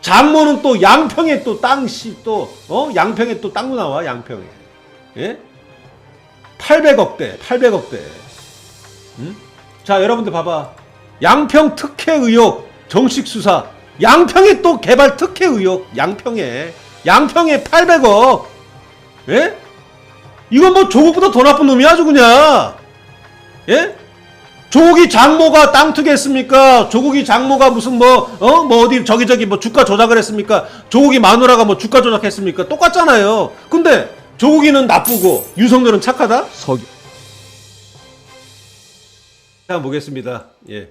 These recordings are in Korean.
장모는 또 양평에 또 땅씨 또 어? 양평에 또 땅도 나와 양평에. 예? 800억대, 800억대. 응? 자, 여러분들 봐봐. 양평 특혜 의혹 정식 수사. 양평에 또 개발 특혜 의혹. 양평에. 양평에 800억. 예? 이건 뭐 조국보다 더 나쁜 놈이 아주 그냥. 예? 조국이 장모가 땅 투기했습니까? 조국이 장모가 무슨 뭐, 어? 뭐 어디 저기저기 뭐 주가 조작을 했습니까? 조국이 마누라가 뭐 주가 조작했습니까? 똑같잖아요. 근데 조국이는 나쁘고 윤석열은 착하다? 석 자, 보겠습니다. 예.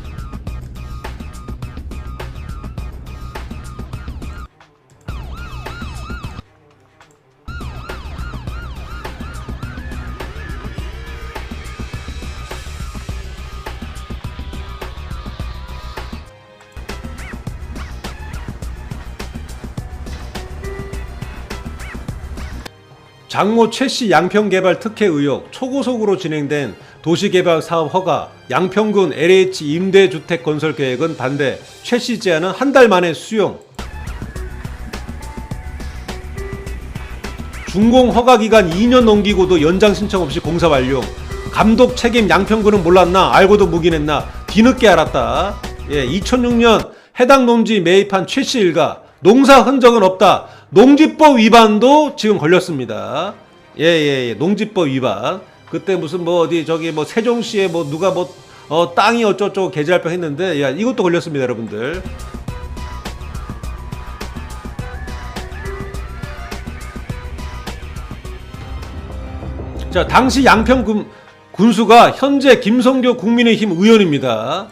장모 최씨 양평개발 특혜 의혹 초고속으로 진행된 도시개발 사업 허가 양평군 LH 임대주택 건설 계획은 반대. 최씨 제안은 한 달 만에 수용. 준공 허가 기간 2년 넘기고도 연장 신청 없이 공사 완료. 감독 책임 양평군은 몰랐나? 알고도 묵인했나? 뒤늦게 알았다. 예 2006년 해당 농지 매입한 최씨 일가. 농사 흔적은 없다. 농지법 위반도 지금 걸렸습니다. 예, 예, 예. 농지법 위반. 그때 무슨 뭐 어디 저기 뭐 세종시에 뭐 누가 뭐 어, 땅이 어쩌고저쩌고 계좌발표 했는데 야, 이것도 걸렸습니다, 여러분들. 자, 당시 양평 군, 군수가 현재 김성교 국민의힘 의원입니다.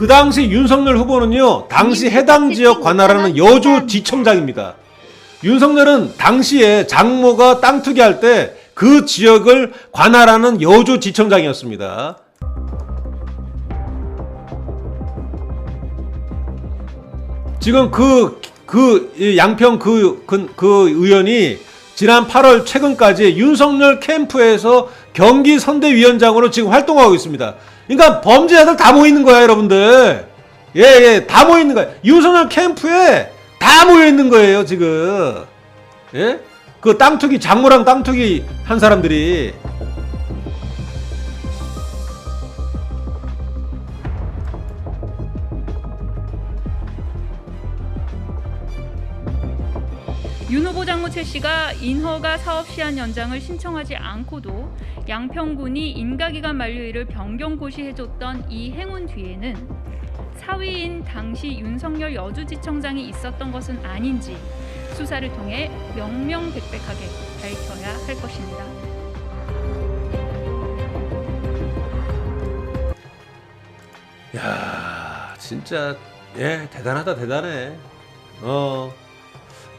그 당시 윤석열 후보는요, 당시 해당 지역 관할하는 여주 지청장입니다. 윤석열은 당시에 장모가 땅 투기할 때 그 지역을 관할하는 여주 지청장이었습니다. 지금 그, 그, 이 양평 그, 그, 그 의원이 지난 8월 최근까지 윤석열 캠프에서 경기 선대위원장으로 지금 활동하고 있습니다. 그러니까 범죄자들 다 모이는 거야, 여러분들. 예, 예, 다 모이는 거야. 윤석열 캠프에 다 모여 있는 거예요, 지금. 예? 그 땅 투기, 장모랑 땅 투기 한 사람들이. 윤 후보 장모 최 씨가 인허가 사업 시한 연장을 신청하지 않고도 양평군이 인가기간 만료일을 변경 고시해줬던 이 행운 뒤에는 사위인 당시 윤석열 여주지청장이 있었던 것은 아닌지 수사를 통해 명명백백하게 밝혀야 할 것입니다. 야, 진짜 예, 대단하다 대단해. 어.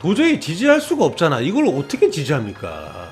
도저히 지지할 수가 없잖아. 이걸 어떻게 지지합니까?